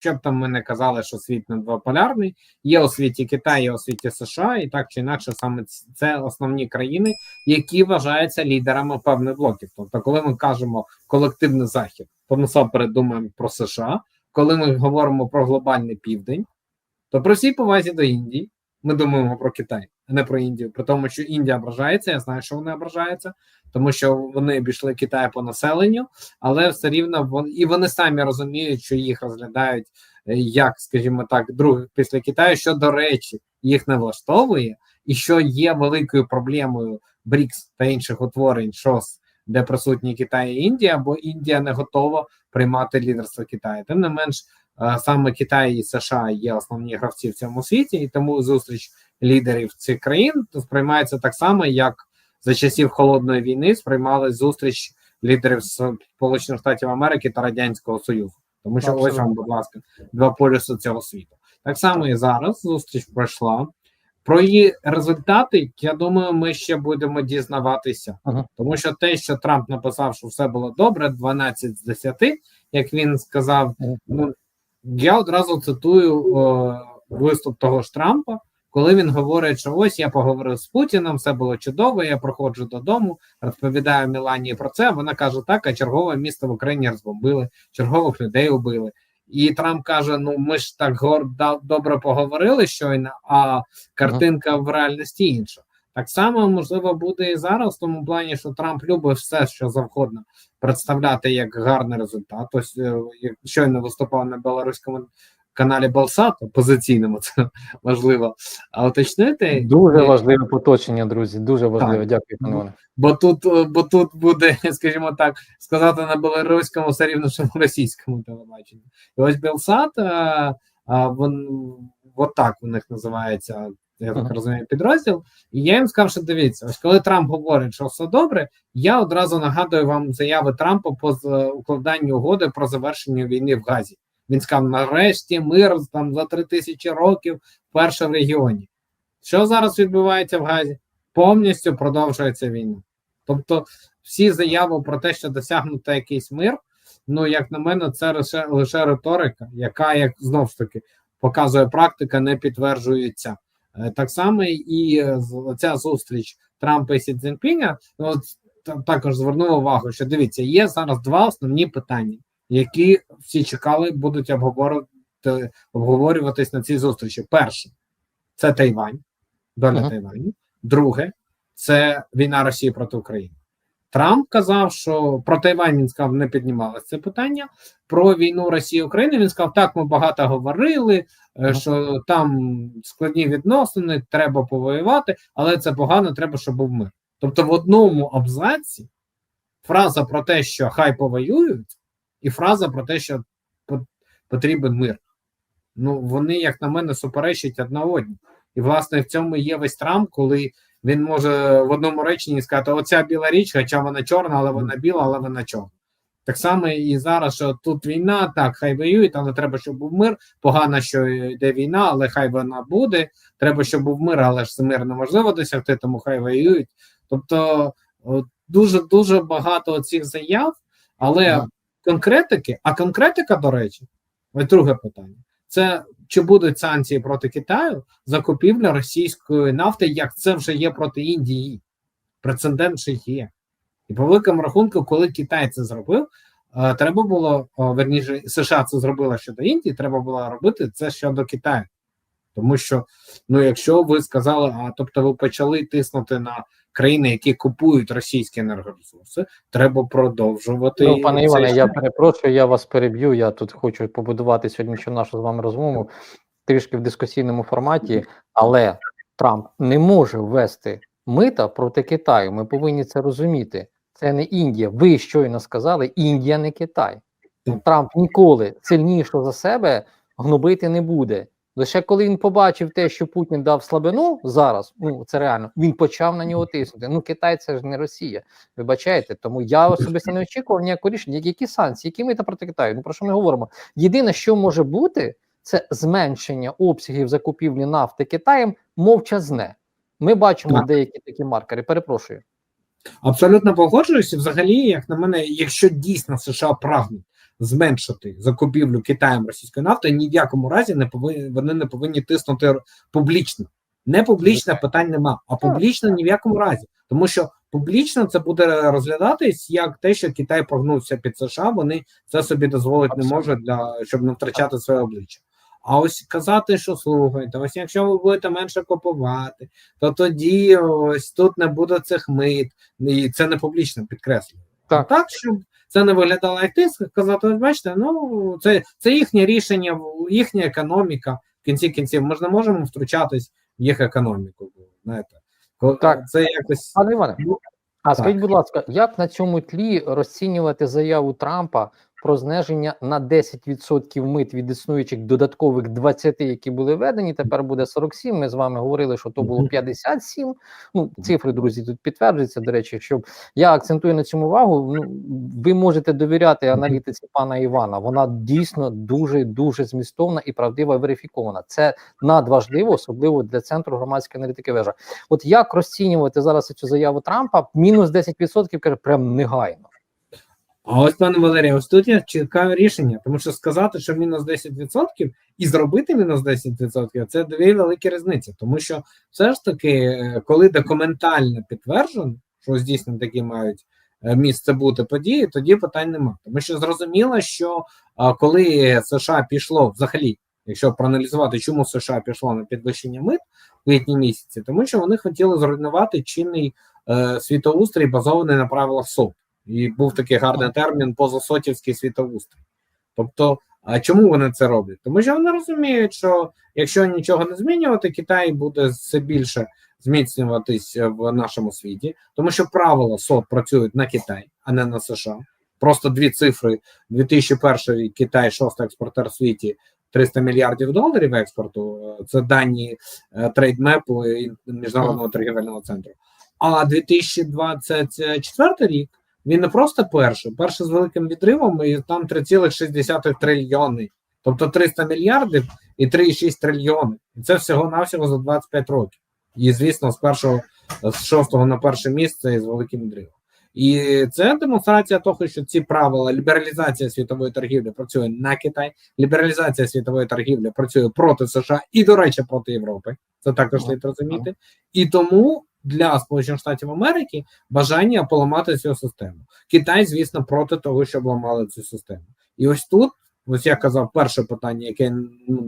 що б там ми не казали, що світ не двополярний, є у світі Китай, є у світі США, і так чи інакше, саме це основні країни, які вважаються лідерами певних блоків. Тобто, коли ми кажемо колективний захід, то насамперед думаємо про США. Коли ми говоримо про глобальний південь, то при всій повазі до Індії ми думаємо про Китай, не про Індію. При тому, що Індія ображається, я знаю, що вони ображаються, тому що вони обійшли Китай по населенню, але все рівно вон, і вони самі розуміють, що їх розглядають е, як, скажімо так, других після Китаю, що до речі, їх не влаштовує, і що є великою проблемою БРІКС та інших утворень ШОС, де присутні Китай і Індія, бо Індія не готова приймати лідерство Китаю. Тим не менш, е, саме Китай і США є основні гравці в цьому світі, і тому зустріч лідерів цих країн сприймається так само, як за часів холодної війни сприймали зустріч лідерів Сполучених Штатів Америки та Радянського Союзу. Тому що ось вам, будь ласка, два полюси цього світу. Так само і зараз зустріч пройшла. Про її результати, я думаю, ми ще будемо дізнаватися, Ага. тому що те, що Трамп написав, що все було добре, 12 з 10, як він сказав, ну я одразу цитую е, виступ того ж Трампа, коли він говорить, що ось я поговорив з Путіним, все було чудово. Я проходжу додому, розповідаю Міланії про це. Вона каже: так, а чергове місто в Україні розбомбили, чергових людей убили. І Трамп каже: Ну ми ж так гордо добре поговорили щойно, а картинка в реальності інша. Так само можливо буде і зараз, в тому плані, що Трамп любить все, що завгодно представляти як гарний результат. Ось е, щойно виступав на білоруському каналі Балсат, опозиційному, це важливо а уточнити. Дуже Е, важливе поточення, друзі. Дуже важливе. Так. Дякую, пане Бо тут, е, бо тут буде, скажімо так, сказати на білоруському все рівно, що на російському телебаченні. І ось Белсат, а, а, вон, от так у них називається, я так розумію, підрозділ. І я їм сказав, що дивіться, ось коли Трамп говорить, що все добре, я одразу нагадую вам заяви Трампа по укладанню угоди про завершення війни в Газі. Він сказав: нарешті мир там за три тисячі років вперше в регіоні. Що зараз відбувається в Газі? Повністю продовжується війна. Тобто, всі заяви про те, що досягнуто якийсь мир, ну як на мене, це лише, лише риторика, яка, як знов ж таки, показує практика, не підтверджується. Е, Так само і е, ця зустріч Трампа і Сі Цзіньпіня, ну, також звернув увагу, що дивіться, є зараз два основні питання, які всі чекали, будуть обговорювати, обговорюватись на цій зустрічі. Перше, це Тайвань, доля Ага. Тайваню. Друге, це війна Росії проти України. Трамп казав, що про Тайвань він сказав, не піднімалося це питання. Про війну Росії України він сказав, так, ми багато говорили, е, що там складні відносини, треба повоювати, але це погано, треба, щоб був мир. Тобто, в одному абзаці фраза про те, що хай повоюють, і фраза про те, що потрібен мир. Ну, вони, як на мене, суперечать одна одній. І, власне, в цьому є весь Трамп, коли він може в одному реченні сказати: оця біла річ, хоча вона чорна, але вона біла, але вона чорна. Так само і зараз, що тут війна, так, хай воюють, але треба, щоб був мир. Погано, що йде війна, але хай вона буде. Треба, щоб був мир, але ж мир неможливо досягти, тому хай воюють. Тобто дуже дуже багато цих заяв, але. Конкретики, а конкретика, до речі, ось друге питання: це чи будуть санкції проти Китаю за купівлю російської нафти, як це вже є проти Індії? Прецедент ще є. І по великому рахунку, коли Китай це зробив, е, треба було верніше, США це зробила щодо Індії, треба було робити це щодо Китаю. Тому що, ну, якщо ви сказали, а тобто ви почали тиснути на країни, які купують російські енергоресурси, треба продовжувати. Ну, пане Іване, я перепрошую, я вас переб'ю. Я тут хочу побудувати сьогоднішню нашу з вами розмову трішки в дискусійному форматі, але Трамп не може ввести мита проти Китаю. Ми повинні це розуміти. Це не Індія. Ви щойно сказали, Індія не Китай. Трамп ніколи сильніше за себе гнобити не буде. Лише коли він побачив те, що Путін дав слабину зараз, ну це реально, він почав на нього тиснути. Ну, Китай це ж не Росія. Вибачаєте, тому я особисто не очікував ніякого рішення. Які, які санкції, які ми та проти Китаю? Ну про що ми говоримо? Єдине, що може бути, це зменшення обсягів закупівлі нафти Китаєм мовчазне. Ми бачимо Так. деякі такі маркери. Перепрошую. Абсолютно погоджуюся. Взагалі, як на мене, якщо дійсно США прагнуть зменшити закупівлю Китаєм російської нафти, ні в якому разі не повинні вони не повинні тиснути публічно. Не публічне питань нема, а публічно ні в якому разі, тому що публічно це буде розглядатись як те, що Китай прогнувся під США. Вони це собі дозволити не можуть для щоб не втрачати своє обличчя. А ось казати, що слухайте, ось якщо ви будете менше купувати, то тоді ось тут не буде цих мит, і це не публічно підкреслюю. Так. Так, щоб це не виглядало як тиск, казати, ось бачите, ну це, це їхнє рішення, їхня економіка. В кінці кінців ми ж не можемо втручатись в їх економіку. Знаєте, Так. це якось Пане Іване, Ну, а скажіть, будь ласка, як на цьому тлі розцінювати заяву Трампа про зниження на 10% мит від існуючих додаткових 20, які були введені? Тепер буде 47. Ми з вами говорили, що то було Мгм. 57. Ну, цифри, друзі, тут підтверджуються. До речі, щоб я акцентую на цьому увагу. Ну, ви можете довіряти аналітиці пана Івана. Вона дійсно дуже дуже змістовна і правдива і верифікована. Це надважливо, особливо для центру громадської аналітики. Вежа. От як розцінювати зараз цю заяву Трампа? Мінус 10% каже, прям негайно. А ось, пане Валерію, ось тут є чітке рішення, тому що сказати, що мінус 10% і зробити мінус 10% це дві великі різниці. Тому що все ж таки, е, коли документально підтверджено, що дійсно такі мають е, місце бути події, тоді питань нема. Тому що зрозуміло, що коли США пішло взагалі, якщо проаналізувати, чому США пішло на підвищення мит в квітні місяці, тому що вони хотіли зруйнувати чинний е, світоустрій, базований на правилах СОП. І був такий гарний термін позасотівський світоустрій. Тобто, а чому вони це роблять? Тому що вони розуміють, що якщо нічого не змінювати, Китай буде все більше зміцнюватись в нашому світі, тому що правила СОТ працюють на Китай, а не на США. Просто дві цифри: 2001 Китай, шостий експортер в світі, 300 мільярдів доларів експорту. Це дані е, трейдмепу і міжнародного торгівельного центру. А 2024 рік він не просто перший, перший з великим відривом, і там 3,6 трильйони, тобто 300 мільярдів і 3,6 трильйони. І це всього-навсього за 25 років. І, звісно, з першого з шостого на перше місце і з великим відривом. І це демонстрація того, що ці правила лібералізація світової торгівлі працює на Китай, лібералізація світової торгівлі працює проти США і, до речі, проти Європи. Це також слід розуміти. І тому для Сполучених Штатів Америки бажання поламати цю систему. Китай, звісно, проти того, щоб ламали цю систему. І ось тут, ось я казав, перше питання, яке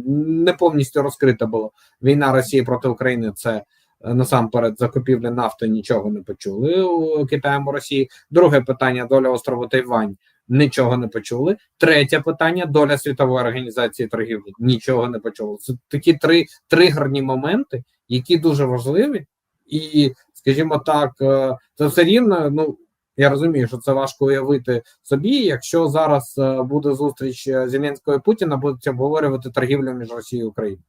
не повністю розкрите було: війна Росії проти України. Це е, насамперед закупівля нафти нічого не почули у Китаєм у Росії. Друге питання доля острову Тайвань. Нічого не почули. Третє питання доля світової організації торгівлі. Нічого не почули. Це такі три тригерні моменти, які дуже важливі, і, скажімо так, е, це все рівно. Ну я розумію, що це важко уявити собі. Якщо зараз е, буде зустріч е, Зеленського і Путіна, будуть обговорювати торгівлю між Росією і Україною.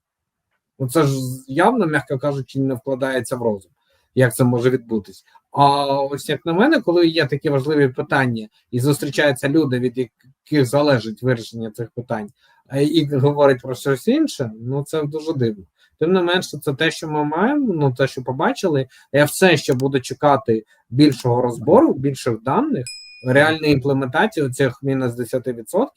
Ну це ж явно, м'яко кажучи, не вкладається в розум, як це може відбутись. А ось як на мене, коли є такі важливі питання, і зустрічаються люди, від яких залежить вирішення цих питань, і говорять про щось інше, ну це дуже дивно. Тим не менше, це те, що ми маємо, ну те, що побачили. Я все ще буду чекати більшого розбору, більших даних, реальної імплементації цих мінус 10%.